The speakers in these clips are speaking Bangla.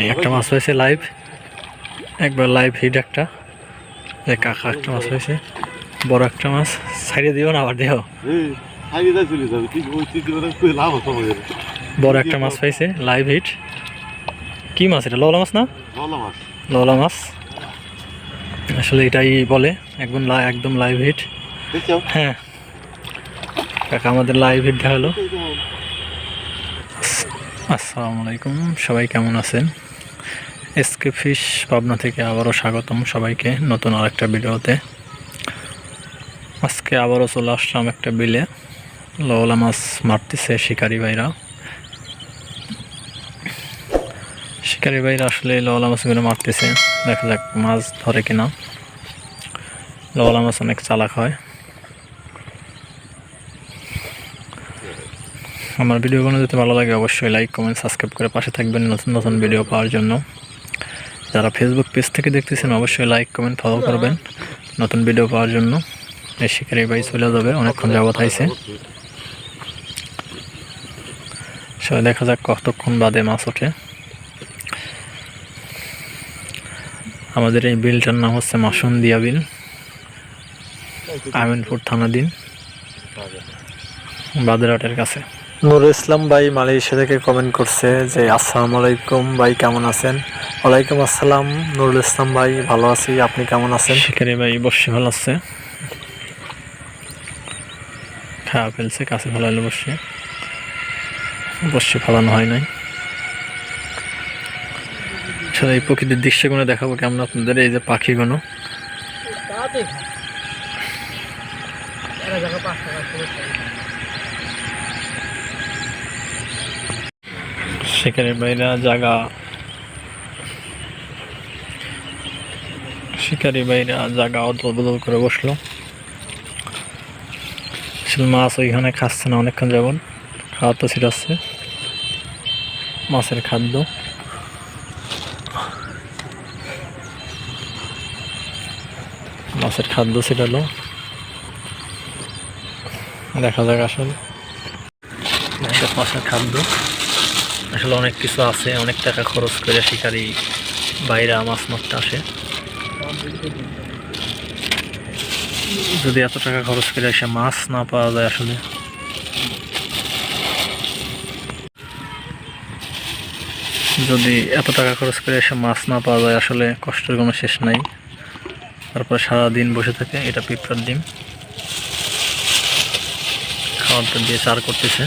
এই একটা মাছ হয়েছে লাইভ একবার লাইভ হিট একটা। এই কাকা একটা মাছ হয়েছে। বড় একটা মাছ। ছাড়িয়ে দিও না আবার দেহ বড় একটা মাছ পাইছে লাইভ হিট কি মাছ এটা? লওলা মাছ না? লওলা মাছ। আসলে এটাই বলে একদম একদম লাইভ হিট হ্যাঁ। কাকা আমাদের লাইভ হিট দেখাল। আসসালামু আলাইকুম। সবাই কেমন আছেন? এসকে ফিশ পাবনা থেকে আবারও স্বাগতম সবাইকে নতুন আর আরেকটা ভিডিওতে। আজকে আবারও চলে আসলাম একটা বিলে। লওলা মাছ মারতেছে শিকারি ভাইরা। শিকারি ভাইরা আসলে লওলা মাছগুলো মারতেছে। দেখা যাক মাছ ধরে কিনা। লওলা মাছ অনেক চালাক হয়। আমার ভিডিওগুলো যদি ভালো লাগে অবশ্যই লাইক কমেন্ট সাবস্ক্রাইব করে পাশে থাকবেন নতুন নতুন ভিডিও পাওয়ার জন্য। যারা ফেসবুক পেজ থেকে দেখতেছেন অবশ্যই লাইক কমেন্ট ফলো করবেন নতুন ভিডিও পাওয়ার জন্য। শিকারি ভাই চলে যাবে, অনেকক্ষণ যাবত আইছে। সবাই দেখা যাক কতক্ষণ বাদে মাছ ওঠে। আমাদের এই বিলটার নাম হচ্ছে মাসুন্দিয়া বিল আমিনপুর থানাধীন বাদেরহাটের কাছে। নুর ইসলাম ভাই মালয়েশিয়া থেকে কমেন্ট করছে যে আসসালামু আলাইকুম ভাই কেমন আছেন? ওয়ালাইকুম আসসালাম নুরুল ইসলাম ভাই ভালো আছি আপনি কেমন আছেন? শিকারি ভাই বসে ভালো আছে। খাওয়া ফেলছে কাছে ফেলাইলো বসে বসে ফেলানো হয় নাই। আসলে এই প্রকৃতির দৃশ্যগুলো দেখাবো কেমন আপনাদের এই যে পাখিগুলো। শিকারের বাইরা জাগা। শিকারি বাইরা জায়গা অদল বদল করে বসল। আসলে মাছ ওইখানে খাচ্ছে না, অনেকক্ষণ যেমন খাওয়া তো ছিটাচ্ছে মাছের খাদ্য। মাছের খাদ্য ছিটালো দেখা যাক আসলে। মাছের খাদ্য। আসলে অনেক কিছু আছে, অনেক টাকা খরচ করে শিকারি বাইরে মাছ মারতে আসে। যদি এত টাকা খরচ করে এসে মাছ না পাওয়া যায় আসলে। যদি এত টাকা খরচ করে এসে মাছ না পাওয়া যায় আসলে কষ্টের কোনো শেষ নাই। তারপর সারাদিন বসে থাকে, এটা পিঁপড়ার ডিম। খাবারটা দিয়ে চার করতেছে।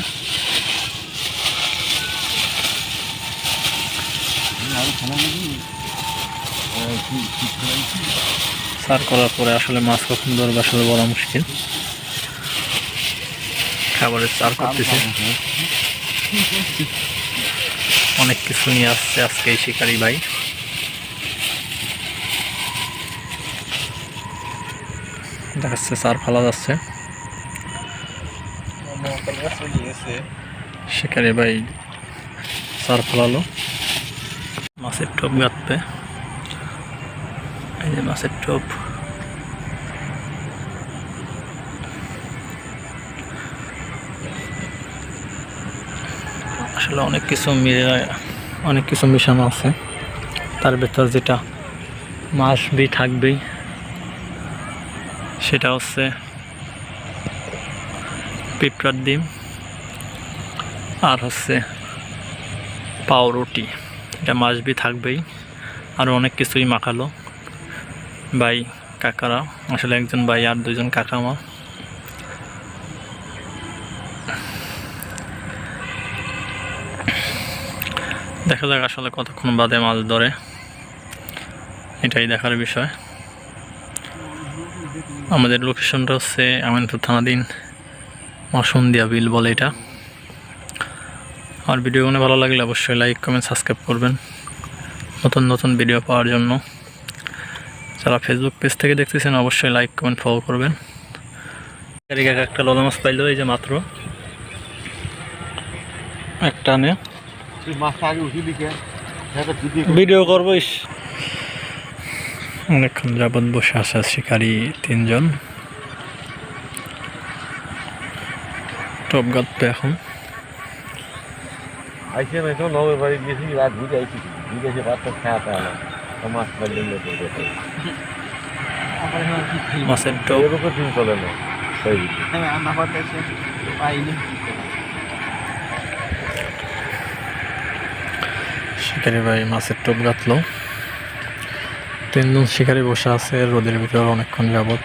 সার করার পরে আসলে মাছ কখন ধরবে আসলে বলা মুশকিল। খাবারের চার করতেছে। অনেক কিছু নিয়ে আসছে আজকে এই শিকারি ভাই। দেখাচ্ছে চার ফেলা যাচ্ছে। শিকারি ভাই চার ফেলালো। মাছের টপ গাঁথবে এই যে মাছের টোপ আসলে অনেক কিছু মিলে অনেক কিছু মিশানো আছে। তার ভেতর যেটা মাছ বি থাকবেই, সেটা হচ্ছে পিঁপড়ার ডিম আর হচ্ছে পাউরুটি। এটা মাছ বি থাকবেই। আর অনেক কিছুই মাখালো। ভাই, কাকারা। আসলে একজন ভাই আর দুজন কাকা মা। দেখা যাক আসলে কতক্ষণ বাদে মাছ ধরে। এটাই দেখার বিষয়। আমাদের লোকেশনটা হচ্ছে আমিনপুর থানাধীন মাসুন্দিয়া বিল বলে এটা। আর ভিডিওগুলো ভালো লাগলে অবশ্যই লাইক কমেন্ট সাবস্ক্রাইব করবেন। নতুন নতুন ভিডিও পাওয়ার জন্য। যারা ফেসবুক পেজ থেকে দেখতেছেন অবশ্যই লাইক কমেন্ট ফলো করবেন। একটা ললা মাছ পাইলো এই যে মাত্র। একটা নে। ভিডিও করব ইস। অনেকক্ষণ যাবৎ বসে আছে শিকারি তিনজন। টপ গাঁতবে এখন। আইসে নাই তো নবের বাড়ি গিয়েছি রাত ঘুরে আইছি বিদেশে বাচ্চা খাওয়াতে হলো মাছ পাইলেন মাছের টোপ এরকম দিন চলে না। সেই শিকারি ভাই মাছের টোপ গাঁথলো। তিনজন শিকারি বসে আছে রোদের ভিতরে অনেকক্ষণ যাবত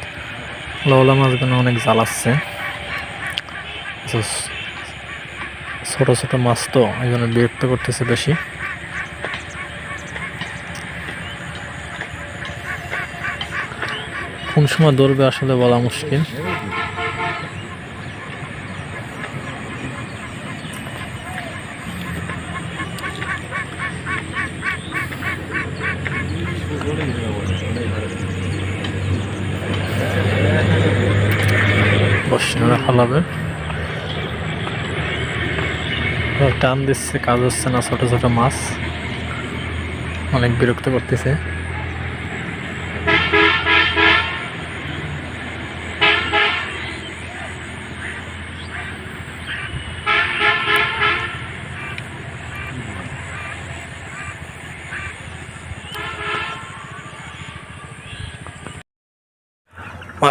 লওলা মাছগুলো অনেক জ্বালাচ্ছে জাস্ট ছোট ছোট মাছ তো এই জন্য বিরক্ত করতেছে বেশি। কোন সময় ধরবে আসলে বলা মুশকিল। টান দিচ্ছে, কাজ হচ্ছে না, ছোট ছোট মাছ। অনেক বিরক্ত করতেছে।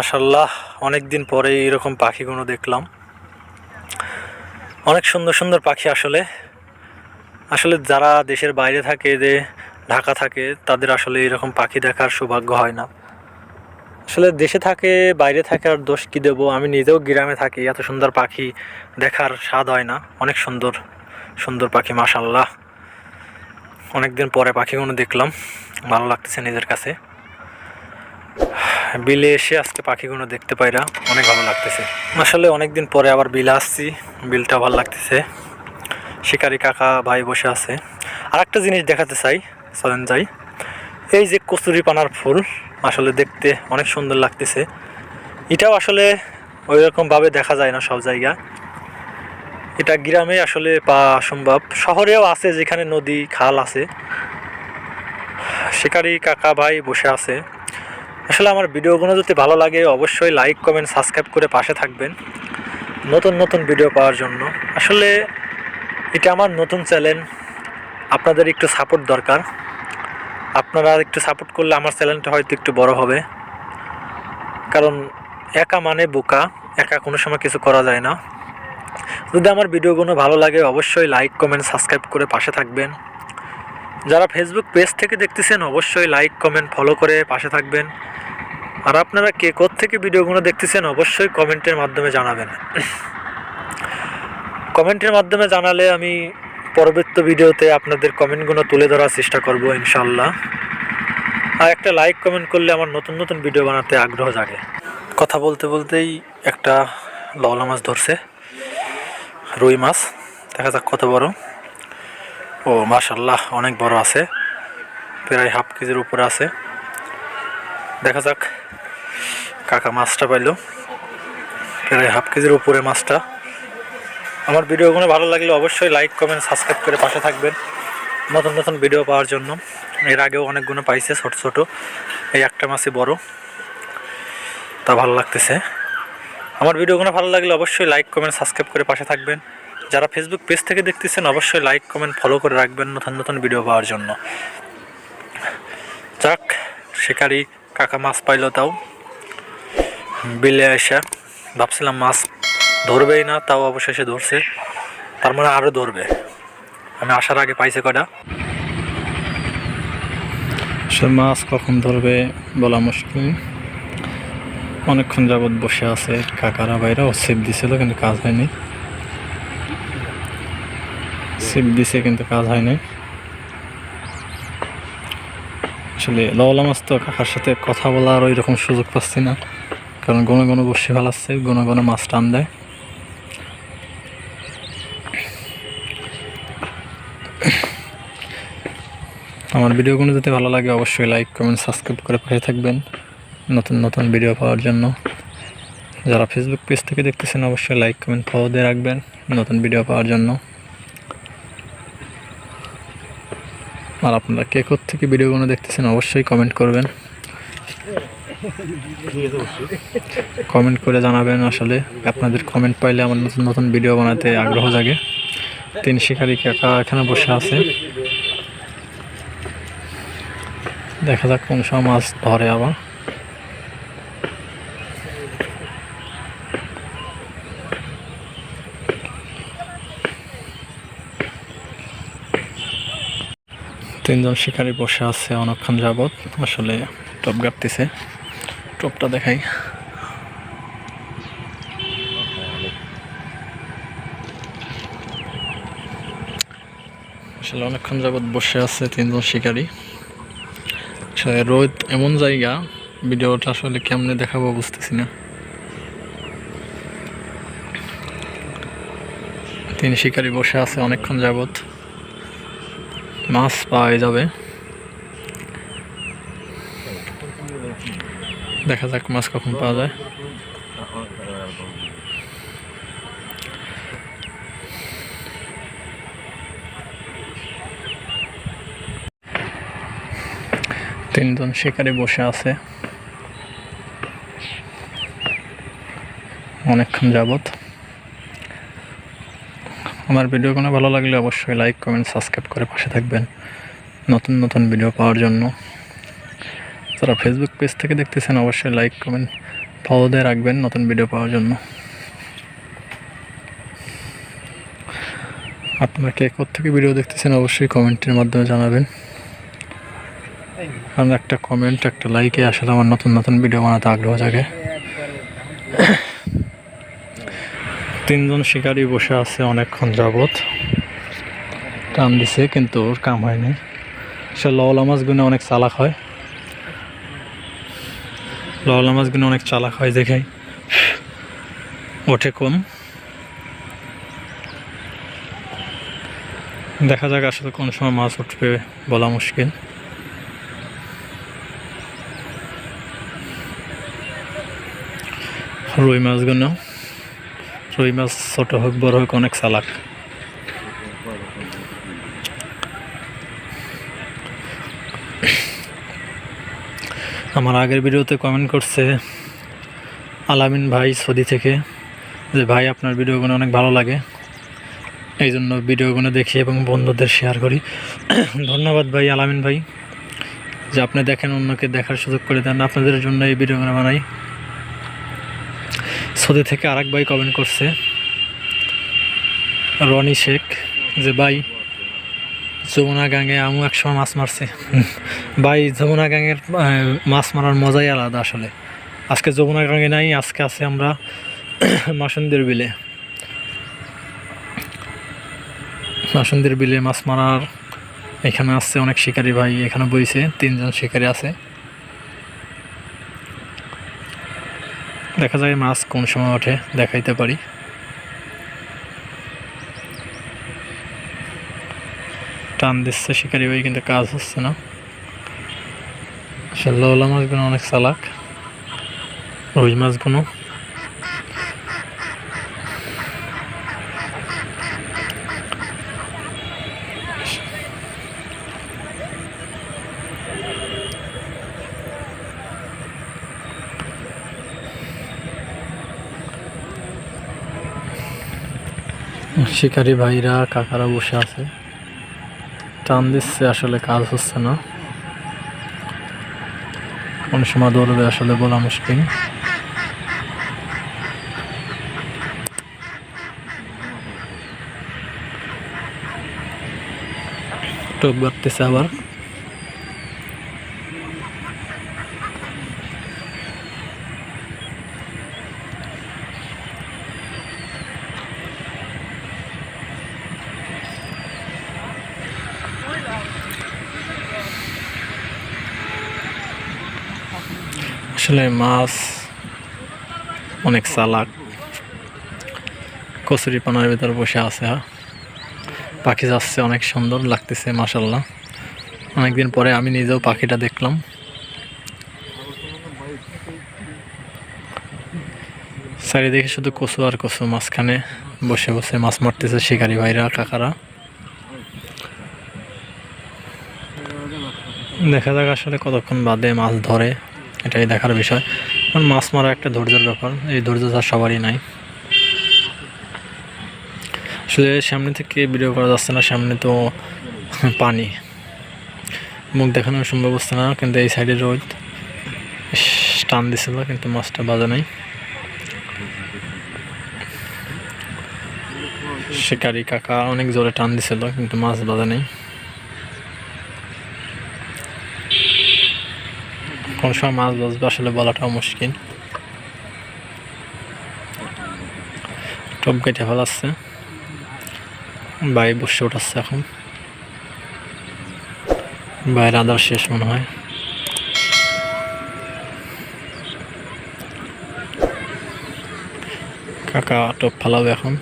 মাশাল্লাহ অনেক দিন পরে এরকম পাখিগুলো দেখলাম। অনেক সুন্দর সুন্দর পাখি আসলে। আসলে যারা দেশের বাইরে থাকে, যে ঢাকা থাকে, তাদের আসলে এরকম পাখি দেখার সৌভাগ্য হয় না। আসলে দেশে থাকে, বাইরে থাকে, আর দোষ কী দেবো? আমি নিজেও গ্রামে থাকি, এত সুন্দর পাখি দেখার স্বাদ হয় না। অনেক সুন্দর সুন্দর পাখি মাশাল্লাহ অনেক দিন পরে পাখিগুলো দেখলাম, ভালো লাগতেছে নিজের কাছে। বিলে এসে আজকে পাখিগুলো দেখতে পাইরা অনেক ভালো লাগতেছে। আসলে অনেক দিন পরে আবার বিলে আসছি, বিলটা ভালো লাগতেছে। শিকারি কাকা ভাই বসে আছে। আর একটা জিনিস দেখাতে চাই চলেন যাই। এই যে কচুরি পানার ফুল, আসলে দেখতে অনেক সুন্দর লাগতেছে। এটাও আসলে ওই রকমভাবে দেখা যায় না সব জায়গা। এটা গ্রামে আসলে পাওয়া সম্ভব। শহরেও আছে, যেখানে নদী, খাল আছে। শিকারি কাকা ভাই বসে আছে। আসলে আমার ভিডিওগুলো যদি ভালো লাগে, অবশ্যই লাইক কমেন্ট সাবস্ক্রাইব করে পাশে থাকবেন। নতুন নতুন ভিডিও পাওয়ার জন্য। আসলে এটা আমার নতুন চ্যানেল আপনাদের একটু সাপোর্ট দরকার। আপনারা একটু সাপোর্ট করলে আমার চ্যানেলটা হয়তো একটু বড় হবে। কারণ একা মানে বোকা, একা কোনো সময় কিছু করা যায় না। যদি আমার ভিডিওগুলো ভালো লাগে, অবশ্যই লাইক কমেন্ট সাবস্ক্রাইব করে পাশে থাকবেন। যারা ফেসবুক পেজ থেকে দেখতেছেন, অবশ্যই লাইক কমেন্ট ফলো করে পাশে থাকবেন। আর আপনারা কে থেকে ভিডিওগুলো দেখতেছেন অবশ্যই কমেন্টের মাধ্যমে জানাবেন। কমেন্টের মাধ্যমে জানালে আমি পরবর্তী ভিডিওতে আপনাদের কমেন্টগুলো তুলে ধরার চেষ্টা করব ইনশাল্লাহ আর একটা লাইক কমেন্ট করলে আমার নতুন নতুন ভিডিও বানাতে আগ্রহ জাগে। কথা বলতে বলতেই একটা লওলা মাছ ধরছে, রুই মাছ। দেখা যাক কত বড়। ও মাশাল্লাহ অনেক বড় আছে। প্রায় হাফ কেজির উপরে আছে। দেখা যাক। কাকা মাছটা পাইলো। প্রায় হাফ কেজির উপরে মাছটা। আমার ভিডিওগুলো ভালো লাগলে অবশ্যই লাইক কমেন্ট সাবস্ক্রাইব করে পাশে থাকবেন। নতুন নতুন ভিডিও পাওয়ার জন্য। এর আগেও অনেকগুলো পাইছে, ছোট ছোট। এই একটা মাছই বড়। তা ভালো লাগতেছে। আমার ভিডিওগুলো ভালো লাগলে অবশ্যই লাইক কমেন্ট সাবস্ক্রাইব করে পাশে থাকবেন। যারা ফেসবুক পেজ থেকে দেখতেছেন, অবশ্যই লাইক কমেন্ট ফলো করে রাখবেন নতুন নতুন ভিডিও পাওয়ার জন্য। যাক, শিকারি কাকা মাছ পাইলো তাও। বিলে এসে ভাবছিলাম মাছ ধরবেই না, তাও অবশেষে ধরছে। তার মানে আরও ধরবে। আমি আসার আগে পাইছে কটা সে মাছ কখন ধরবে বলা মুশকিল। অনেকক্ষণ যাবৎ বসে আছে কাকারা ভাইরাও সেপ দিছিল কিন্তু কাজ হয়নি। সেপ দিছে কিন্তু কাজ হয়নি। আসলে লওলা মাছ তো কাকার সাথে কথা বলার ওই রকম সুযোগ পাচ্ছি না। কারণ গনে গনে বসে ফেলাচ্ছে গনে গনে মাছ টান দেয়। আমার ভিডিওগুলো যদি ভালো লাগে, অবশ্যই লাইক, কমেন্ট, সাবস্ক্রাইব করে পাশে থাকবেন নতুন নতুন ভিডিও পাওয়ার জন্য। যারা ফেসবুক পেজ থেকে দেখতেছেন, অবশ্যই লাইক, কমেন্ট ফলো দিয়ে রাখবেন নতুন ভিডিও পাওয়ার জন্য। আর আপনারা কে থেকে ভিডিওগুলো দেখতেছেন, অবশ্যই কমেন্ট করবেন। কমেন্ট করে জানাবেন আসলে আপনাদের কমেন্ট পাইলে আমার নতুন নতুন ভিডিও বানাতে আগ্রহ জাগে। তিন শিকারি কাকা এখানে বসে আছে। দেখা যাক কোন সময় মাছ ধরে আবার। তিনজন শিকারী বসে আছে অনেকক্ষণ যাবত আসলে টপ গাপতেছে টপটা দেখাই। আসলে অনেকক্ষণ যাবত বসে আছে তিনজন শিকারী। আসলে রোদ এমন জায়গা, ভিডিওটা আসলে কেমনে দেখাবো বুঝতেছি না। তিন শিকারী বসে আছে অনেকক্ষণ যাবত মাছ পাওয়া যাবে। দেখা যাক মাছ কখন পাওয়া যায়। তিনজন শিকারী বসে আছে। অনেকক্ষণ যাবত আমার ভিডিও কোনো ভালো লাগলে অবশ্যই লাইক কমেন্ট সাবস্ক্রাইব করে পাশে থাকবেন। নতুন নতুন ভিডিও পাওয়ার জন্য। যারা ফেসবুক পেজ থেকে দেখতেছেন, অবশ্যই লাইক কমেন্ট ফলো দিয়ে রাখবেন নতুন ভিডিও পাওয়ার জন্য। আপনারা কে থেকে ভিডিও দেখতেছেন, অবশ্যই কমেন্টের মাধ্যমে জানাবেন। কারণ একটা কমেন্ট একটা লাইকে আসলে আমার নতুন নতুন ভিডিও বানাতে আগ্রহ জাগে। তিনজন শিকারী বসে আছে অনেকক্ষণ যাবৎ। কাম দিছে, কিন্তু ওর কাম হয়নি। সে লওলা মাছগুলো অনেক চালাক হয়। লওলা মাছগুলো অনেক চালাক হয়, দেখাই। ওঠে কম দেখা যাক আসলে কোন সময় মাছ উঠবে বলা মুশকিল। রুই মাছগুলো, রুই মাছ ছোট হোক, বড় হোক, অনেক চালাক। আমার আগের ভিডিওতে কমেন্ট করছে আলামিন ভাই সৌদি থেকে যে, ভাই, আপনার ভিডিওগুলো অনেক ভালো লাগে। এই জন্য ভিডিওগুলো দেখি এবং বন্ধুদের শেয়ার করি। ধন্যবাদ ভাই আলামিন ভাই যে, আপনি দেখেন অন্যকে দেখার সুযোগ করে দেন। আপনাদের জন্য এই ভিডিওগুলো বানাই। সৌদি থেকে আরেক ভাই কমেন্ট করছে, রনি শেখ, যে, ভাই যমুনা গাঙে আমু একসময় মাছ মারছে। ভাই, যমুনা গাঙের মাছ মারার মজাই আলাদা আসলে। আজকে যমুনা গাঙে নাই, আজকে আছে আমরা মাসুন্দের বিলে। মাসুন্দের বিলে মাছ মারার এখানে আসছে অনেক শিকারী ভাই, এখানে বইছে, তিনজন শিকারী আছে। দেখা যায় মাছ কোন সময় ওঠে, দেখাইতে পারি। টান দিচ্ছে, শিকারি ভাই কিন্তু কাজ হচ্ছে না। শাল্লাওয়ালা মাছগুলো অনেক চালাক, রুই মাছগুলো। শিকারি ভাইরা, কাকারা বসে আছে। টান দিচ্ছে, আসলে কাজ হচ্ছে না। কোন সময় দৌড়বে আসলে বলা মুশকিল। টোপ বাড়তেছে আবার। আসলে মাছ অনেক চালাক। কচুরি পানার ভিতর বসে আছে হ্যাঁ। পাখি যাচ্ছে অনেক সুন্দর লাগতেছে মাসাল্লাহ অনেকদিন পরে আমি নিজেও পাখিটা দেখলাম। চারিদিকে শুধু কচু আর কচু, মাঝখানে বসে বসে মাছ মারতেছে শিকারি ভাইরা, কাকারা। দেখা যাক আসলে কতক্ষণ বাদে মাছ ধরে। এটাই দেখার বিষয়। কারণ মাছ মারা একটা ধৈর্যের ব্যাপার, এই ধৈর্য তার সবারই নাই। আসলে সামনে থেকে ভিডিও করা যাচ্ছে না, সামনে তো পানি। মুখ দেখানো সম্ভব হচ্ছে না, কিন্তু এই সাইডে রোদ। টান দিছিল, কিন্তু মাছটা বাজে নাই। শিকারি কাকা অনেক জোরে টান দিছিল, কিন্তু মাছ বাজে নেই। কোন সময় মাছ বাজবে আসলে বলাটাও মুশকিল। টপ কেটে ফেলাচ্ছে। বাই বসে উঠাচ্ছে এখন। বাইরে আদার শেষ মনে হয়। কাকা টপ ফেলাবে এখন।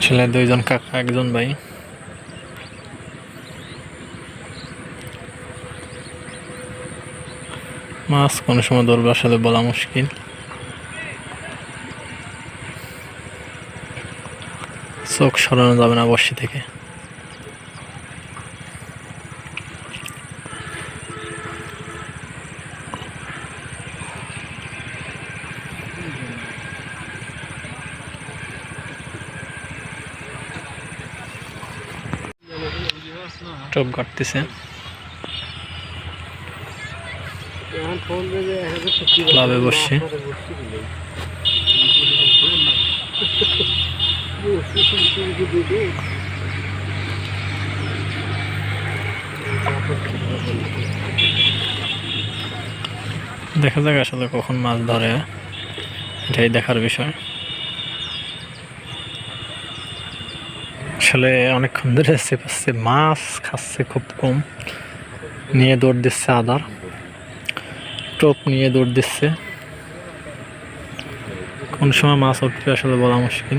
ছেলে দুইজন, কাকা একজন ভাই। মাছ, কোনো সময় ধরবে আসলে বলা মুশকিল। চোখ সরানো যাবে না বর্ষি থেকে। টপ কাটতেছে ক্লাবে বসছে দেখা যাক আসলে কখন মাছ ধরে। এটাই দেখার বিষয়। আসলে অনেকক্ষণ ধরে চেপাচ্ছে মাছ খাচ্ছে খুব কম। নিয়ে দৌড় দিচ্ছে আদার। টোপ নিয়ে দৌড় দিচ্ছে। কোন সময় মাছ উঠবে আসলে বলা মুশকিল।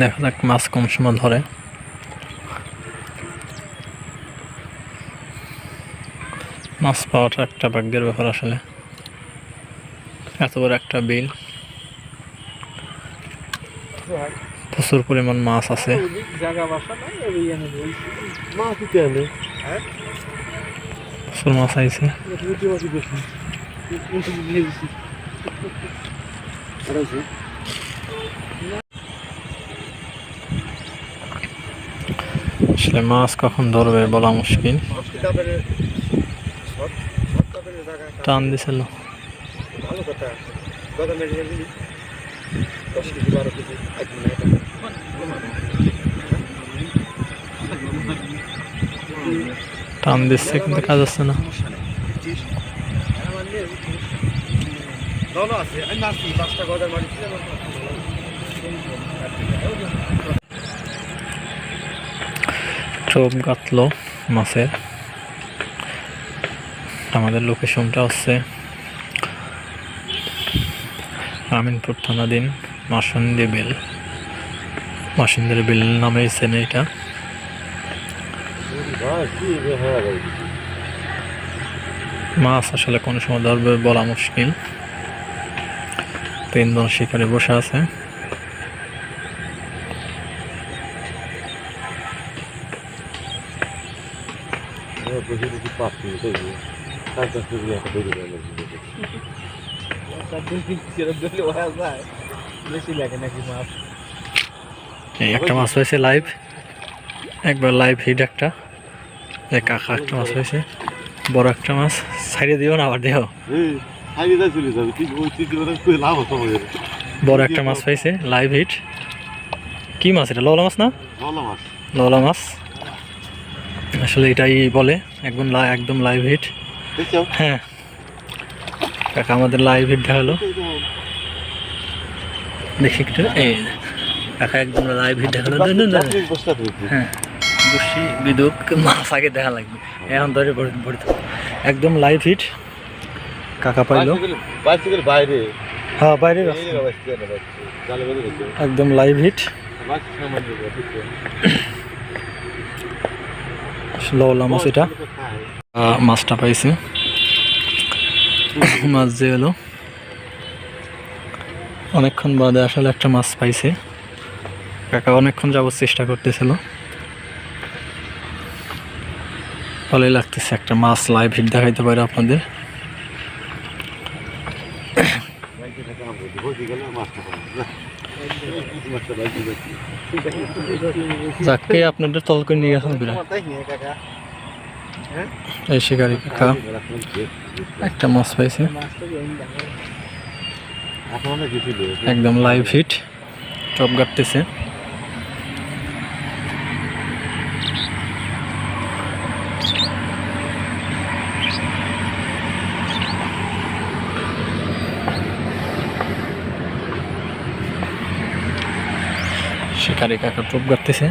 দেখা যাক মাছ কম সময় ধরে। মাছ পাওয়াটা একটা ভাগ্যের ব্যাপার আসলে। এত বড় একটা বিল। প্রচুর পরিমাণ মাছ আছে। মাছ আসলে মাছ কখন ধরবে বলা মুশকিল। টান দিছিল। ভালো কথা। দশ কেজি, বারো কেজি, এক মিনিট। টান দিচ্ছে, কিন্তু কাজ হচ্ছে না। চোখ গাতলো মাছের। আমাদের লোকেশনটা হচ্ছে আমিনপুর থানাধীন মাসন্দি বিল। মাসন্দির বিল নামে হ্যাঁ ভাই মাছ আসলে কোনো সময় ধরবে বলা মুশকিল। তিনজন শিকারে বসে আছে। একটা মাছ হয়েছে লাইভ একবার লাইভ হিট একটা। এই কাকা একটা মাছ হয়েছে বড় একটা মাছ। ছাড়িয়ে দিও না আবার দেহ বড় একটা মাছ পাইছে লাইভ হিট কি মাছ এটা? লওলা মাছ না? লওলা মাছ। আসলে এটাই বলে একদম একদম লাইভ হিট হ্যাঁ। কাকা আমাদের লাইভ হিট দেখাল। দেখি একটু। এই কাকা একদম লাইভ হিট দেখাল। হ্যাঁ। করছি বিদ্যুৎ মাছ আগে দেখা লাগবে। এখন ধরে ভরে একদম লাইভ হিট কাকা পাইলো। বাইরে। হ্যাঁ বাইরে একদম লাইভ হিট লওলা মাছ এটা। মাছটা পাইছে। মাছ যে এলো অনেকক্ষণ বাদে আসলে একটা মাছ পাইছে। কাকা অনেকক্ষণ যাবত চেষ্টা করতেছিল। ভালোই লাগতেছে একটা মাছ লাইভ হিট দেখাইতে পারে আপনাদের। যাকে আপনাদের তল করে নিয়ে গেছেন বিরাট এই শিকারি কাকা। একটা মাছ পাইছে। একদম লাইভ হিট টপ গাটতেছে শিকারি কাকা টোপ গাটতেছে।